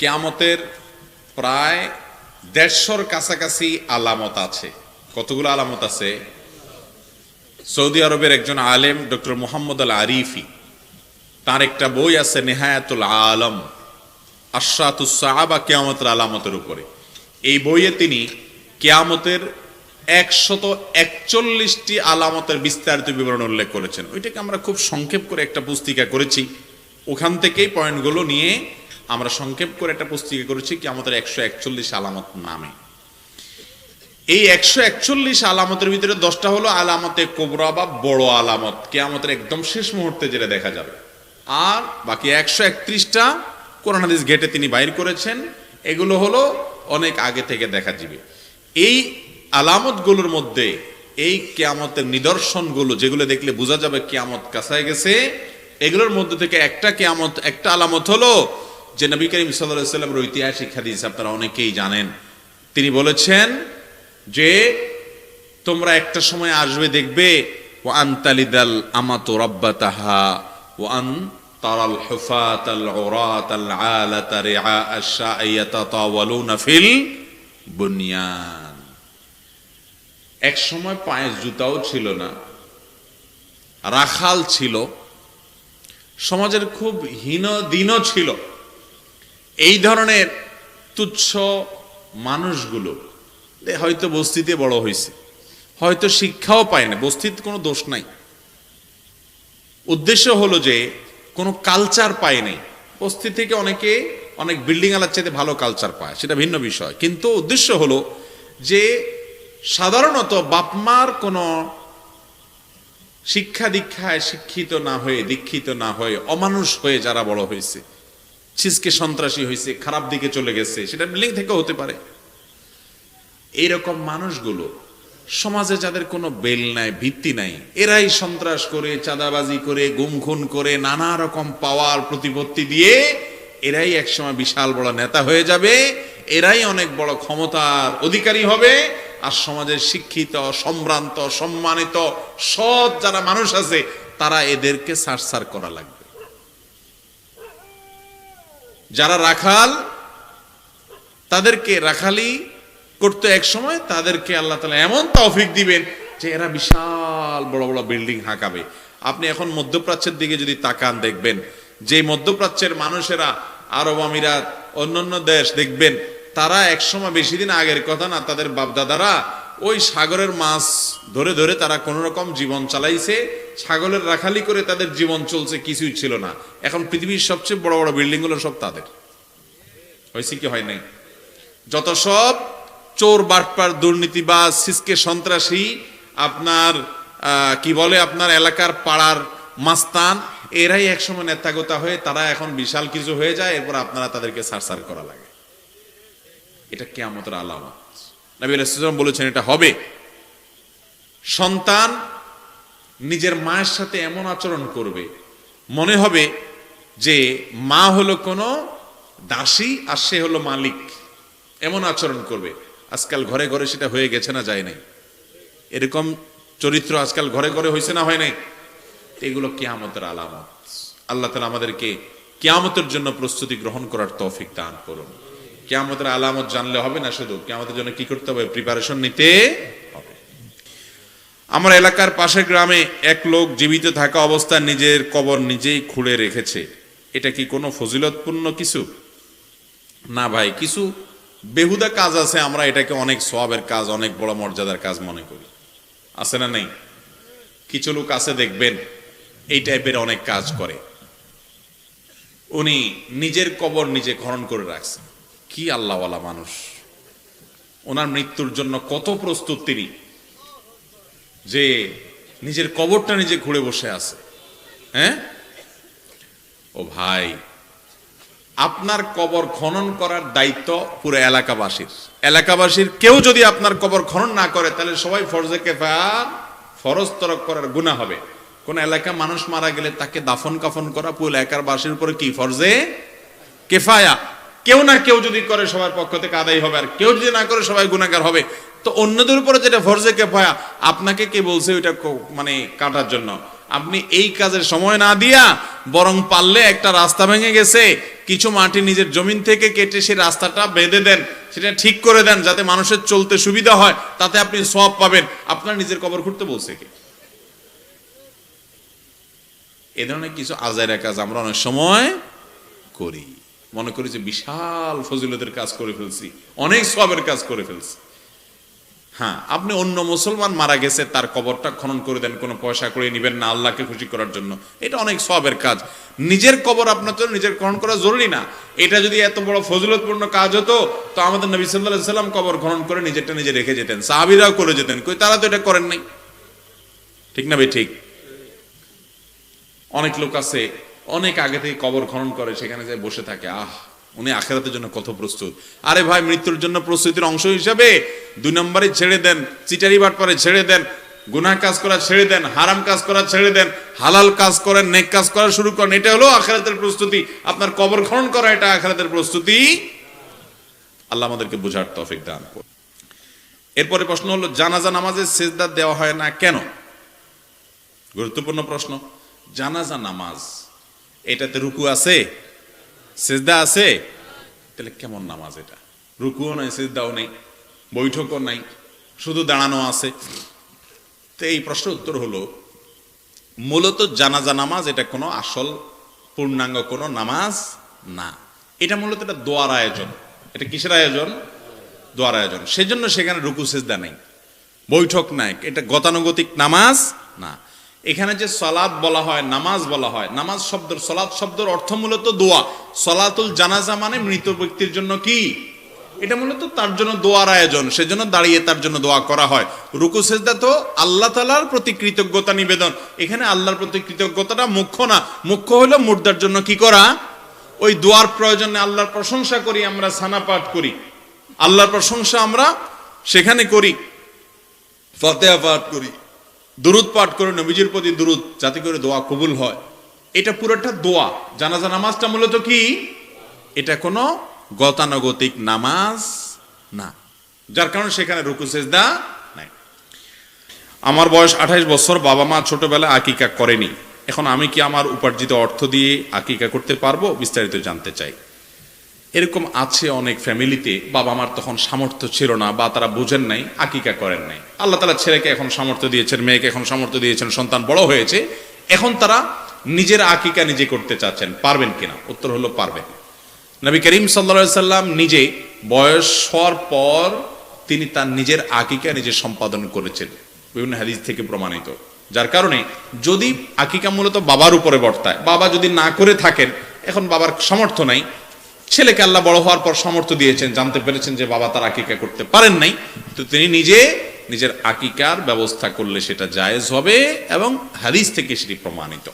কেয়ামতের প্রায় দেড়শোর কাছাকাছি আলামত আছে। কতগুলো আলামত আছে? সৌদি আরবের একজন আলেম, ডক্টর মোহাম্মদ আল আরিফি তার একটা বই আছে, নেহায়াতুল আলম আশরাতুস সাহাবা কেয়ামতের আলামতের উপরে। এই বইয়ে তিনি কেয়ামতের একশত একচল্লিশটি আলামতের বিস্তারিত বিবরণ উল্লেখ করেছেন। ওইটাকে আমরা খুব সংক্ষেপ করে একটা পুস্তিকা করেছি। ওখান থেকেই পয়েন্টগুলো নিয়ে আমরা সংক্ষেপ করে একটা পুস্তিকা করেছি, কেয়ামতের একশো একচল্লিশ আলামত নামে। এই একশো একচল্লিশ আলামতের ভিতরে দশটা হলো আলামতে কোবরা বা বড় আলামত। কেয়ামতের একদম শেষ মুহূর্তে যেটা দেখা যাবে। আর বাকি একশো একত্রিশটা কোরআন ঘেটে তিনি বাইর করেছেন। এগুলো হলো অনেক আগে থেকে দেখা যাবে। এই আলামতগুলোর মধ্যে এই কেয়ামতের নিদর্শনগুলো যেগুলো দেখলে বোঝা যাবে কেয়ামত কাছায় গেছে, এগুলোর মধ্যে থেকে একটা কেয়ামত, একটা আলামত হলো যে নবী করিম সাল্লামের ঐতিহাসিক হাদিস আপনারা অনেকেই জানেন। তিনি বলেছেন যে, তোমরা একটা সময় আসবে দেখবে ও আন্তালিদাল আমাত রব্বাতাহা ও আন তারাল হুফাত আল উরাত আল বুনিয়ান। এক সময় পায়ে জুতাও ছিল না, রাখাল ছিল, সমাজের খুব হীন দিনও ছিল। এই ধরনের তুচ্ছ মানুষগুলো হয়তো বস্তিতে বড় হয়েছে হয়তো শিক্ষাও পায় না বস্তিতে কোনো দোষ নাই। উদ্দেশ্য হলো যে, কোনো কালচার পায় নাই। বস্তি থেকে অনেকে অনেক বিল্ডিং আলার চাইতে ভালো কালচার পায়, সেটা ভিন্ন বিষয়। কিন্তু উদ্দেশ্য হলো যে, সাধারণত বাপমার কোনো শিক্ষা দীক্ষায় শিক্ষিত না হয়ে, দীক্ষিত না হয়ে, অমানুষ হয়ে যারা বড় হয়েছে ছিসকে সন্ত্রাসী হয়েছে খারাপ দিকে চলে গেছে, সেটা বিল্ডিং থেকেও হতে পারে। এইরকম মানুষগুলো, সমাজে যাদের কোনো বেল নাই, ভিত্তি নাই, এরাই সন্ত্রাস করে, চাঁদাবাজি করে গুম খুন করে, নানা রকম পাওয়ার প্রতিপত্তি দিয়ে এরাই একসময় বিশাল বড় নেতা হয়ে যাবে, এরাই অনেক বড় ক্ষমতার অধিকারী হবে, আর সমাজের শিক্ষিত, সম্ভ্রান্ত, সম্মানিত সৎ যারা মানুষ আছে, তারা এদেরকে সারসার করা লাগবে। যারা রাখাল, তাদেরকে রাখালি করতে এক সময় তাদেরকে আল্লাহ তালা এমন তৌফিক দিবেন যে এরা বিশাল বড় বড় বিল্ডিং হাঁকাবে। আপনি এখন মধ্যপ্রাচ্যের দিকে যদি তাকান দেখবেন যে মধ্যপ্রাচ্যের মানুষেরা আরব আমিরাত, অন্যান্য দেশ দেখবেন, তারা একসময় বেশি দিন আগের কথা না, তাদের বাপদাদারা ওই সাগরের মাছ ধরে ধরে তারা কোন রকম জীবন চালাইছে ছাগলের রাখালি করে তাদের জীবন চলছে কিছুই ছিল না। এখন পৃথিবীর সবচেয়ে বড় বড় বিল্ডিংগুলো সব তাদের। হয়েছে কি, হয় নাই? যত সব চোর, বাটপার, দুর্নীতিবাজ, সিসকে সন্ত্রাসী, আপনার কি বলে, আপনার এলাকার পাড়ার মাস্তান, এরাই একসময় নেতাগোতা হয়ে তারা এখন বিশাল কিছু হয়ে যায়, এরপর আপনারা তাদেরকে সারসার করা লাগে। এটা কেয়ামতের আলামত। নবী বলেছেন, এটা হবে। সন্তান নিজের মায়ের সাথে এমন আচরণ করবে। মনে হবে যে মা হলো কোনো দাসী আর সে হলো মালিক। এমন আচরণ করবে। আজকাল ঘরে ঘরে সেটা হয়ে গেছে না যায় নাই? এরকম চরিত্র আজকাল ঘরে ঘরে হয়েছে না হয় নাই? এগুলো কেয়ামতের আলামত। আল্লাহ তালা আমাদেরকে কেয়ামতের জন্য প্রস্তুতি গ্রহণ করার তৌফিক দান করুন। কেয়ামতের আলামত জানলে হবে না শুধু। কেয়ামতের জন্য কি করতে হবে? প্রিপারেশন নিতে আমার এলাকার পাশের গ্রামে এক লোক জীবিত থাকা অবস্থায় নিজের কবর নিজেই খুঁড়ে রেখেছে। এটা কি কোনো ফজিলতপূর্ণ কিছু? না ভাই, কিছু বেহুদা কাজ আছে, আমরা এটাকে অনেক সবের কাজ, অনেক বড় মর্যাদার কাজ মনে করি। আছে না নেই? কিছু লোক আছে, দেখবেন, এই টাইপের অনেক কাজ করে। উনি নিজের কবর নিজে খনন করে রাখছেন কি আল্লাহওয়ালা মানুষ। ওনার মৃত্যুর জন্য কত প্রস্তুত তিনি। যে নিজের কবরটা নিজে ঘুরে বসে আছে। হ্যাঁ? ও ভাই, আপনার কবর খনন করার দায়িত্ব পুরো এলাকাবাসীর। এলাকাবাসীর কেউ যদি আপনার কবর খনন না করে, তাহলে সবাই ফরজে কেফার ফরজ তরক করার গুণা হবে। কোন এলাকা মানুষ মারা গেলে তাকে দাফন কাফন করা পুরো এলাকার বাসীর উপরে কি ফরজে? কেফায়া কেউ না কেউ যদি করে, সবার পক্ষ থেকে আদায় হবে। আর কেউ যদি না করে, সবাই গুণাগার হবে। তো অন্যদের উপরে যেটা ফরজে কেফায়া আপনাকে কে বলছে ওইটা মানে কাটার জন্য? আপনি এই কাজের সময় না দিয়া বরং পারলে একটা রাস্তা ভেঙে গেছে, কিছু মাটি নিজের জমিন থেকে কেটে সেই রাস্তাটা বেঁধে দেন, সেটা ঠিক করে দেন যাতে মানুষের চলতে সুবিধা হয়, তাতে আপনি সব পাবেন। আপনার নিজের কবর খুঁড়তে বলছে কে? এ ধরনের কিছু আজাইরা কাজ আমরা অনেক সময় করি। মনে করি যে বিশাল ফজিলতের কাজ করে ফেলছি, অনেক সবের কাজ করে ফেলছি। হ্যাঁ আপনি অন্য মুসলমান মারা গেছে, তার কবরটা খনন করে দেন, কোনো পয়সা করে নিবেন না, আল্লাহকে খুশি করার জন্য। এটা অনেক সবের কাজ। নিজের কবর আপনার জন্য নিজের খনন করা জরুরি না। এটা যদি এত বড় ফজলতপূর্ণ কাজ হতো, তো আমাদের নবী সাল্লাহ সাল্লাম কবর খনন করে নিজেরটা নিজে রেখে যেতেন। সাহাবিরাও করে যেতেন। কই, তারা তো এটা করেন নাই। ঠিক না ভাই, ঠিক? অনেক লোক আছে, অনেক আগে থেকে কবর খনন করে, সেখানে যায় বসে থাকে। আহ উনি আখেরাতের জন্য কত প্রস্তুত। আরে ভাই, মৃত্যুর জন্য প্রস্তুতির অংশ হিসাবে দুই নম্বরে ছেড়ে দেন, চিটারি বাটপারে ছেড়ে দেন, গুনাহ কাজ করা ছেড়ে দেন, হারাম কাজ করা ছেড়ে দেন, হালাল কাজ করেন, নেক কাজ করা শুরু করেন, এটা হলো আখেরাতের প্রস্তুতি। আপনার কবর খনন করা, এটা আখেরাতের প্রস্তুতি। আল্লাহ আমাদেরকে বোঝার তফিক দান করুন। এরপরে প্রশ্ন হলো, জানাজা, নামাজে সেজদা দেওয়া হয় না কেন? গুরুত্বপূর্ণ প্রশ্ন, জানাজা, নামাজ, এটাতে রুকু আছে? সেজদা আছে? তাহলে কেমন নামাজ এটা? রুকুও নাই, সেজদাও নেই, বৈঠকও নাই, শুধু দাঁড়ানো আছে। তো এই প্রশ্ন উত্তর হলো, মূলত জানাজা নামাজ এটা কোনো আসল পূর্ণাঙ্গ কোনো নামাজ না। এটা মূলত এটা দোয়ার আয়োজন। এটা কিসের আয়োজন? দোয়ার আয়োজন। সেজন্য সেখানে রুকু, সেজদা নেই। বৈঠক নাই। এটা গতানুগতিক নামাজ না। এখানে যে সলাদ বলা হয়, নামাজ বলা হয়, নামাজ শব্দ সলাদ শব্দের অর্থ মূলত দোয়া। সলাতুল জানাজা মানে মৃত ব্যক্তির জন্য কি? এটা মূলত তার জন্য দোয়ার আয়োজন, সেজন্য দাঁড়িয়ে তার জন্য দোয়া করা হয়। রুকু, সেজদা তো আল্লাহ তালার প্রতি কৃতজ্ঞতা নিবেদন। এখানে আল্লাহর প্রতি কৃতজ্ঞতাটা মুখ্য না, মুখ্য হলো মুর্দার জন্য কি করা? ওই দোয়ার প্রয়োজনে আল্লাহর প্রশংসা করি, আমরা সানা পাঠ করি। আল্লাহর প্রশংসা আমরা সেখানে করি। ফতেহা পাঠ করি। দুরুদ পাঠ করে নবীজির প্রতি দুরুদ, যাতে করে দোয়া কবুল হয়। এটা পুরোটা দোয়া। জানাজা নামাজটা মূলত কি? এটা কোনো গতানুগতিক নামাজ না। যার কারণে সেখানে রুকু, সেজদা নাই। আমার বয়স আঠাইশ বছর, বাবা মা ছোটবেলায় আকিকা করেনি। এখন আমি কি আমার উপার্জিত অর্থ দিয়ে আকিকা করতে পারব? বিস্তারিত জানতে চাই। এরকম আছে অনেক ফ্যামিলিতে বাবা মার তখন সামর্থ্য ছিল না বা তারা বুঝেন নাই, আকিকা করেন নাই। আল্লাহ তালা ছেলেকে এখন সামর্থ্য দিয়েছেন, মেয়েকে এখন সামর্থ্য দিয়েছেন, সন্তান বড় হয়েছে। এখন তারা নিজের আকিকা নিজে করতে চাচ্ছেন, পারবেন কিনা? উত্তর হলো পারবেন। নবী করিম সাল্লা সাল্লাম নিজে বয়স হওয়ার পর তিনি তার নিজের আকিকা নিজে সম্পাদন করেছেন, বিভিন্ন হাদিস থেকে প্রমাণিত। যার কারণে যদি আকিকা মূলত বাবার উপরে বর্তায়, বাবা যদি না করে থাকেন, এখন বাবার সামর্থ্য নাই ছেলেকে আল্লাহ বড় হওয়ার পর সামর্থ্য দিয়েছেন, জানতে পেরেছেন যে বাবা তার আকিকা করতে পারেন নাই। তো তিনি নিজে নিজের আকিকার ব্যবস্থা করলে সেটা জায়েজ হবে এবং হাদিস থেকে সেটি প্রমাণিত।